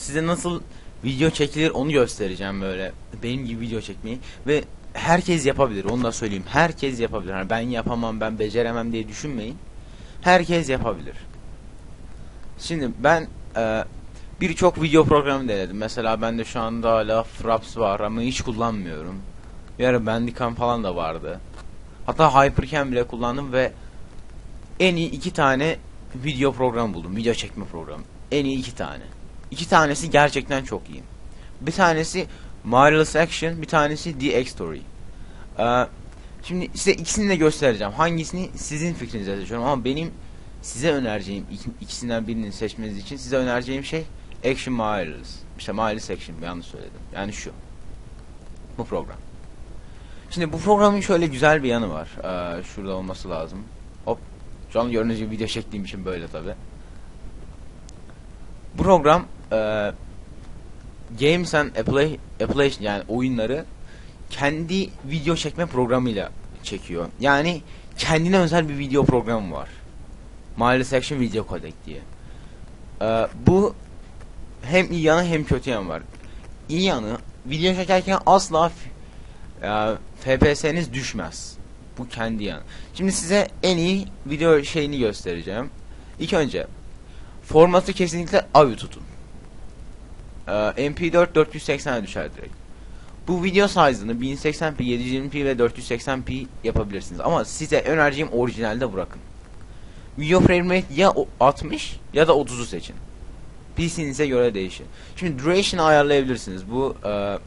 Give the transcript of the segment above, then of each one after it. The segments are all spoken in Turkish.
size nasıl video çekilir onu göstereceğim böyle. Benim gibi video çekmeyi ve herkes yapabilir. Onu da söyleyeyim. Herkes yapabilir. Hani ben yapamam, ben beceremem diye düşünmeyin. Herkes yapabilir. Şimdi ben e, birçok video programı denedim. Mesela bende şu anda hala Fraps var ama hiç kullanmıyorum. Bir ara Bandicam falan da vardı. Hatta Hypercam bile kullandım ve en iyi iki tane video program buldum. Video çekme programı. En iyi iki tane. İki tanesi gerçekten çok iyi. Bir tanesi Marvelous Action, bir tanesi The X Story. Ee, şimdi size ikisini de göstereceğim. Hangisini sizin fikrinize seçiyorum ama benim size önereceğim ik- ikisinden birini seçmeniz için size önereceğim şey Action Marvelous. İşte Marvelous Action yanlış söyledim. Yani şu. Bu program. Şimdi bu programın şöyle güzel bir yanı var. Ee, şurada olması lazım. Hop. Şu an gördüğünüz gibi video çektiğim için böyle tabi. Bu program e, Games and Apply, yani oyunları kendi video çekme programıyla çekiyor. Yani kendine özel bir video programı var. Marvelous Action Video Codec diye. Ee, bu hem iyi yanı hem kötü yanı var. İyi yanı video çekerken asla e, FPS'niz düşmez. Bu kendi yanı. Şimdi size en iyi video şeyini göstereceğim. İlk önce formatı kesinlikle AVI tutun. Ee, MP4 480'e düşer direkt. Bu video size'ını 1080p, 720p ve 480p yapabilirsiniz. Ama size önereceğim orijinalde bırakın. Video frame rate ya o- 60 ya da 30'u seçin. PC'nize göre değişir. Şimdi duration'ı ayarlayabilirsiniz. Bu e,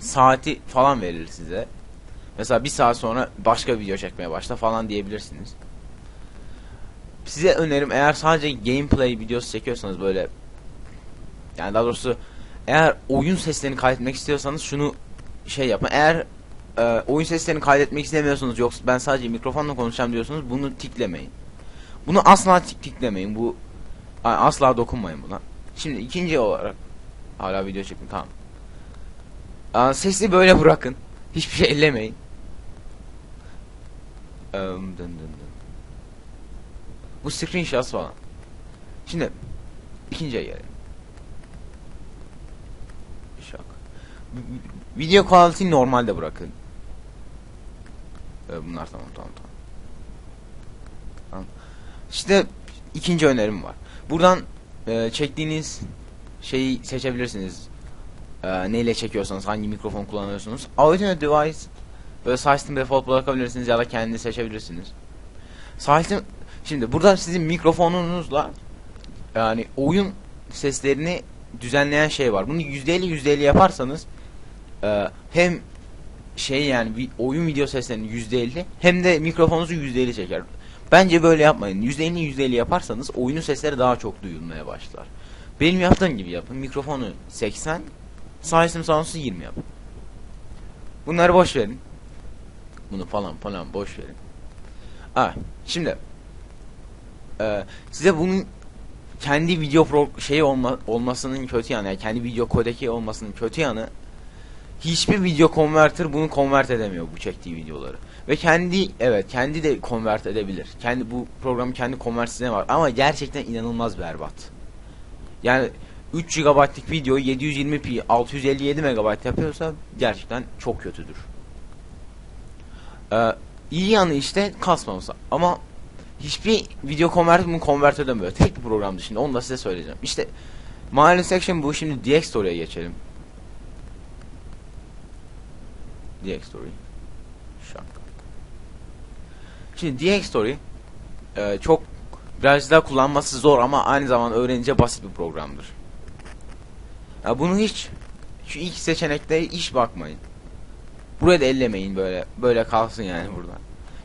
saati falan verir size. Mesela bir saat sonra başka video çekmeye başla falan diyebilirsiniz. Size önerim eğer sadece gameplay videosu çekiyorsanız böyle yani daha doğrusu eğer oyun seslerini kaydetmek istiyorsanız şunu şey yapın. Eğer e, oyun seslerini kaydetmek istemiyorsanız yoksa ben sadece mikrofonla konuşacağım diyorsanız bunu tiklemeyin. Bunu asla tik tiklemeyin. Bu asla dokunmayın buna. Şimdi ikinci olarak hala video çektim tamam. Aa, sesi böyle bırakın. Hiçbir şey ellemeyin. Eee, dın dın dın. Bu screenshots falan. Şimdi ikinciye gelelim. Şak. V- Video quality normalde bırakın. Ee, bunlar tamam tamam tamam. İşte ikinci önerim var. Buradan e, çektiğiniz şeyi seçebilirsiniz. E, neyle çekiyorsanız, hangi mikrofon kullanıyorsunuz. Audio device böyle system default bırakabilirsiniz ya da kendi seçebilirsiniz. System şimdi burada sizin mikrofonunuzla yani oyun seslerini düzenleyen şey var. Bunu %50 %50 yaparsanız e, hem şey yani oyun video seslerini %50 hem de mikrofonunuzu %50 çeker. Bence böyle yapmayın. %50 %50 yaparsanız oyunun sesleri daha çok duyulmaya başlar. Benim yaptığım gibi yapın. Mikrofonu 80, System Sounds'u 20 yapın. Bunları boş verin. Bunu falan falan boş verin. Ha, şimdi e, size bunun kendi video pro şey olma, olmasının kötü yanı yani kendi video kodeki olmasının kötü yanı hiçbir video converter bunu convert edemiyor bu çektiği videoları. Ve kendi evet kendi de convert edebilir. Kendi bu programın kendi convert sistemi var ama gerçekten inanılmaz berbat. Yani 3 GB'lık videoyu 720p 657 MB yapıyorsa gerçekten çok kötüdür. Ee, iyi yanı işte kasmaması ama hiçbir video convert bunu convert edemiyor. Tek bir program dışında onu da size söyleyeceğim. İşte Mile Section bu şimdi DX Story'e geçelim. DX Story. Şak. Şimdi DX Story e, çok biraz daha kullanması zor ama aynı zamanda öğrenince basit bir programdır. Ya bunu hiç şu ilk seçenekte hiç bakmayın. Buraya da ellemeyin böyle böyle kalsın yani burada.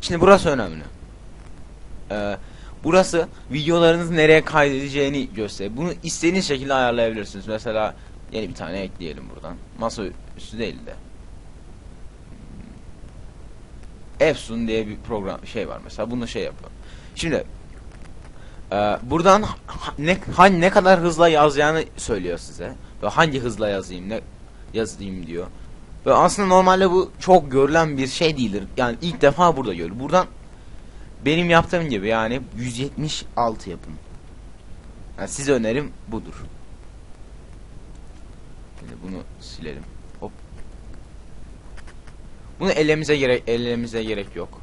Şimdi burası önemli. Ee, burası videolarınızı nereye kaydedeceğini gösterir. Bunu istediğiniz şekilde ayarlayabilirsiniz. Mesela yeni bir tane ekleyelim buradan. Masa üstü değil de. Epson diye bir program şey var mesela. Bunu şey yapın. Şimdi e, buradan ne hani ne kadar hızla yazacağını söylüyor size. Ve hangi hızla yazayım ne yazayım diyor. Ve aslında normalde bu çok görülen bir şey değildir. Yani ilk defa burada görülür. Buradan benim yaptığım gibi yani 176 yapın. Yani size önerim budur. Şimdi bunu silelim. Bunu elemize gerek elemize gerek yok.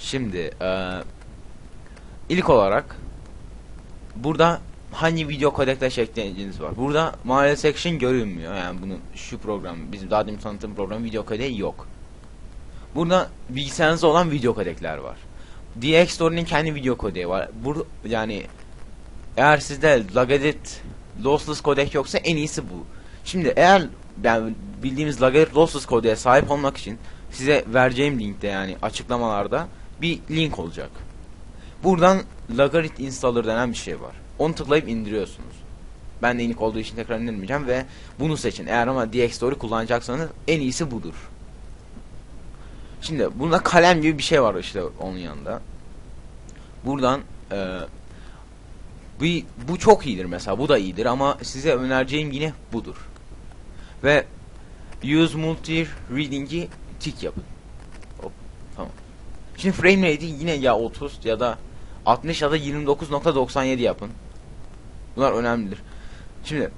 Şimdi eee ilk olarak burada hangi video kodekle çektiğiniz var. Burada Mobile Section görünmüyor. Yani bunu şu program bizim daha demin tanıttığım program video kodeği yok. Burada bilgisayarınızda olan video kodekler var. DX Story'nin kendi video kodeği var. Bur yani eğer sizde Lagedit lossless kodek yoksa en iyisi bu. Şimdi eğer yani bildiğimiz Lagedit lossless kodeğe sahip olmak için size vereceğim linkte yani açıklamalarda bir link olacak. Buradan Lagarit installer denen bir şey var. Onu tıklayıp indiriyorsunuz. Ben de inik olduğu için tekrar indirmeyeceğim ve bunu seçin. Eğer ama DX Story kullanacaksanız en iyisi budur. Şimdi bunda kalem gibi bir şey var işte onun yanında. Buradan e, bu, bu çok iyidir mesela. Bu da iyidir ama size önereceğim yine budur. Ve use multi reading'i tik yapın. Hop, tamam. Şimdi frame rate'i yine ya 30 ya da 60 ya da 29.97 yapın. Bunlar önemlidir. Şimdi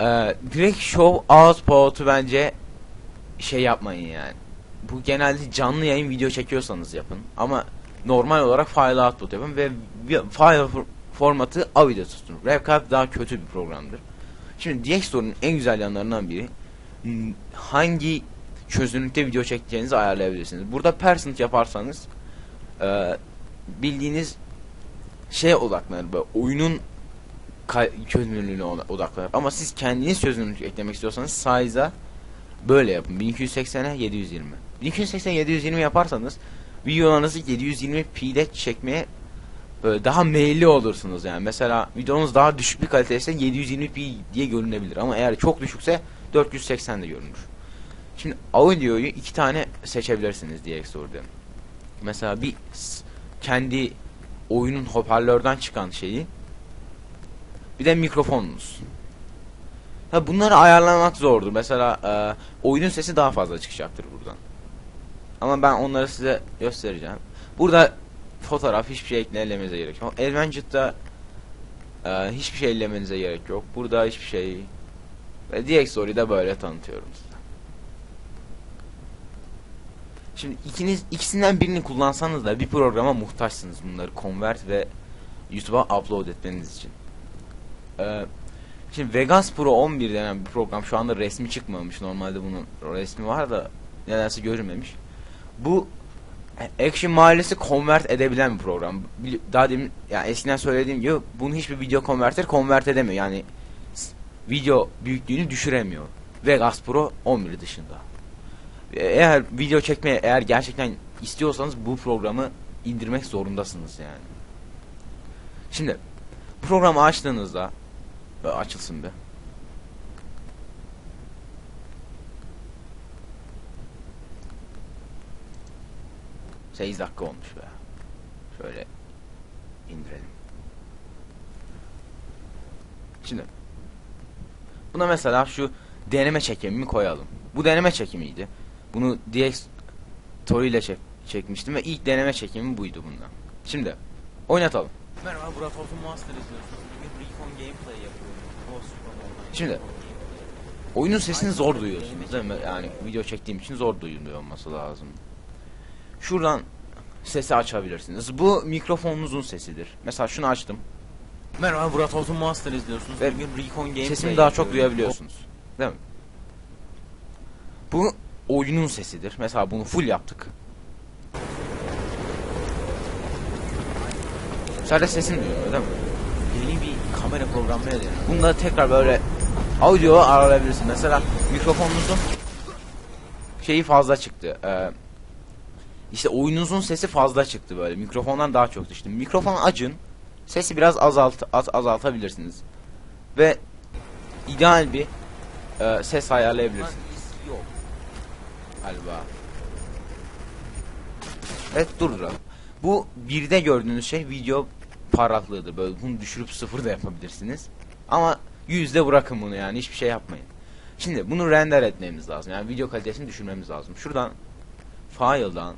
e, direkt show output'u bence şey yapmayın yani. Bu genelde canlı yayın video çekiyorsanız yapın. Ama normal olarak file output yapın ve file for- formatı AVI'de tutun. RevCap daha kötü bir programdır. Şimdi DX Store'un en güzel yanlarından biri m, hangi çözünürlükte video çekeceğinizi ayarlayabilirsiniz. Burada percent yaparsanız e, bildiğiniz şeye odaklanır böyle oyunun çözünürlüğüne oda- odaklanır. Ama siz kendiniz çözünürlük eklemek istiyorsanız size'a böyle yapın. 1280'e 720. 1280 720 yaparsanız videolarınızı 720p'de çekmeye böyle daha meyilli olursunuz yani. Mesela videonuz daha düşük bir kaliteyse 720p diye görünebilir ama eğer çok düşükse 480 de görünür. Şimdi audio'yu iki tane seçebilirsiniz diye sordu. Mesela bir kendi oyunun hoparlörden çıkan şeyi bir de mikrofonunuz. Ha bunları ayarlamak zordur. Mesela e, oyunun sesi daha fazla çıkacaktır buradan. Ama ben onları size göstereceğim. Burada fotoğraf hiçbir şey eklemenize gerek yok. Adventure'da e, hiçbir şey eklemenize gerek yok. Burada hiçbir şey ve DX Story'de böyle tanıtıyorum size. Şimdi ikiniz ikisinden birini kullansanız da bir programa muhtaçsınız bunları convert ve YouTube'a upload etmeniz için. Ee, şimdi Vegas Pro 11 denen bir program şu anda resmi çıkmamış. Normalde bunun resmi var da nedense görünmemiş. Bu Action Mahallesi convert edebilen bir program. Daha demin yani eskiden söylediğim gibi bunu hiçbir video konverter convert edemiyor. Yani video büyüklüğünü düşüremiyor. Vegas Pro 11 dışında. E, eğer video çekmeye eğer gerçekten istiyorsanız bu programı indirmek zorundasınız yani. Şimdi programı açtığınızda e, açılsın bir. 8 dakika olmuş be. Şöyle indirelim. Şimdi buna mesela şu deneme çekimimi koyalım. Bu deneme çekimiydi. Bunu DX Toru ile çek çekmiştim ve ilk deneme çekimi buydu bundan. Şimdi oynatalım. Merhaba Burak Olsun Master izliyorsunuz. Bugün Recon Gameplay yapıyorum. Şimdi oyunun sesini zor duyuyorsunuz değil mi? Yani video çektiğim için zor duyuluyor olması lazım. Şuradan sesi açabilirsiniz. Bu mikrofonunuzun sesidir. Mesela şunu açtım. Merhaba Burak Olsun Master izliyorsunuz. Ve Bugün Recon Gameplay Sesimi daha çok duyabiliyorsunuz. Değil mi? Bu oyunun sesidir. Mesela bunu full yaptık. Sadece sesini duyuyor değil mi? Yeni bir kamera programı ne deniyor? Bunda tekrar böyle audio ayarlayabilirsin. Mesela mikrofonunuzun şeyi fazla çıktı. Ee, işte oyununuzun sesi fazla çıktı böyle. Mikrofondan daha çok düştü. Mikrofonu açın. Sesi biraz azalt az, azaltabilirsiniz. Ve ideal bir e, ses ayarlayabilirsiniz. yok. Galiba. Evet durduralım. Bu birde gördüğünüz şey video parlaklığıdır. Böyle bunu düşürüp sıfır da yapabilirsiniz. Ama yüzde bırakın bunu yani hiçbir şey yapmayın. Şimdi bunu render etmemiz lazım. Yani video kalitesini düşürmemiz lazım. Şuradan file'dan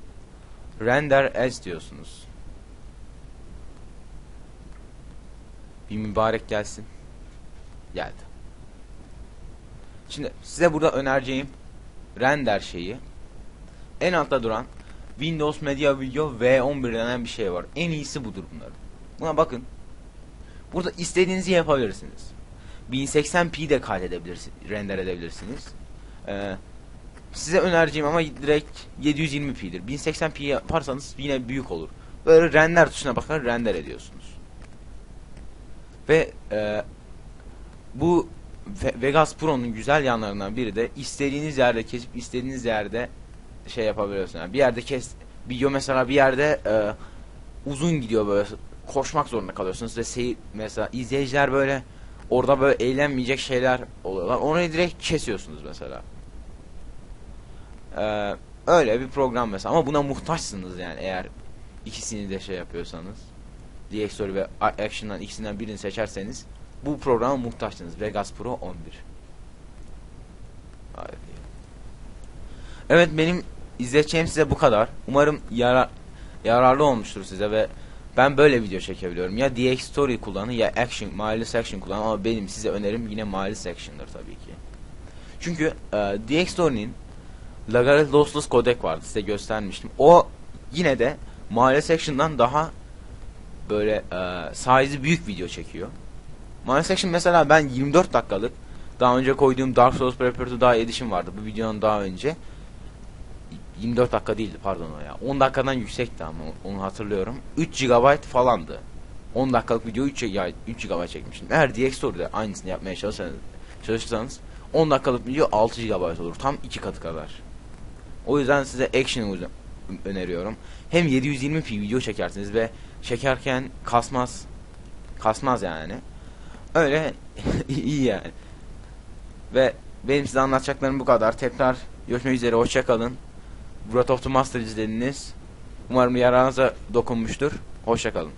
render as diyorsunuz. Bir mübarek gelsin. Geldi. Şimdi size burada önereceğim render şeyi en altta duran Windows Media Video V11 denen bir şey var. En iyisi budur bunların. Buna bakın. Burada istediğinizi yapabilirsiniz. 1080p de kaydedebilirsiniz, render edebilirsiniz. Ee, size önereceğim ama direkt 720p'dir. 1080p yaparsanız yine büyük olur. Böyle render tuşuna bakar render ediyorsunuz. Ve e, bu Ve- Vegas Pro'nun güzel yanlarından biri de istediğiniz yerde kesip istediğiniz yerde şey yapabiliyorsunuz. Yani bir yerde kes video mesela bir yerde e, uzun gidiyor böyle koşmak zorunda kalıyorsunuz ve seyir mesela izleyiciler böyle orada böyle eğlenmeyecek şeyler oluyorlar. Onu direkt kesiyorsunuz mesela. Ee, öyle bir program mesela ama buna muhtaçsınız yani eğer ikisini de şey yapıyorsanız. DX Story ve Action'dan ikisinden birini seçerseniz bu programa muhtaçsınız. Vegas Pro 11. Haydi. Evet benim izleyeceğim size bu kadar. Umarım yara yararlı olmuştur size ve ben böyle video çekebiliyorum. Ya DX Story kullanın ya Action, Miles Action kullanın ama benim size önerim yine Miles Action'dır tabii ki. Çünkü e, DX Story'nin Lagares Lossless Codec vardı size göstermiştim. O yine de Miles Action'dan daha böyle e, size'ı büyük video çekiyor. Miles Action mesela ben 24 dakikalık daha önce koyduğum Dark Souls Prepare to Die Edition vardı bu videonun daha önce. 24 dakika değildi pardon o ya. 10 dakikadan yüksekti ama onu hatırlıyorum. 3 GB falandı. 10 dakikalık video 3 GB, 3 GB çekmiştim. Eğer DX Story'de aynısını yapmaya çalışırsanız, çalışırsanız 10 dakikalık video 6 GB olur. Tam 2 katı kadar. O yüzden size Action'ı ö- öneriyorum. Hem 720p video çekersiniz ve çekerken kasmaz. Kasmaz yani. Öyle iyi yani. Ve benim size anlatacaklarım bu kadar. Tekrar görüşmek üzere. Hoşçakalın. Breath of the Master izlediniz. Umarım yararınıza dokunmuştur. Hoşçakalın.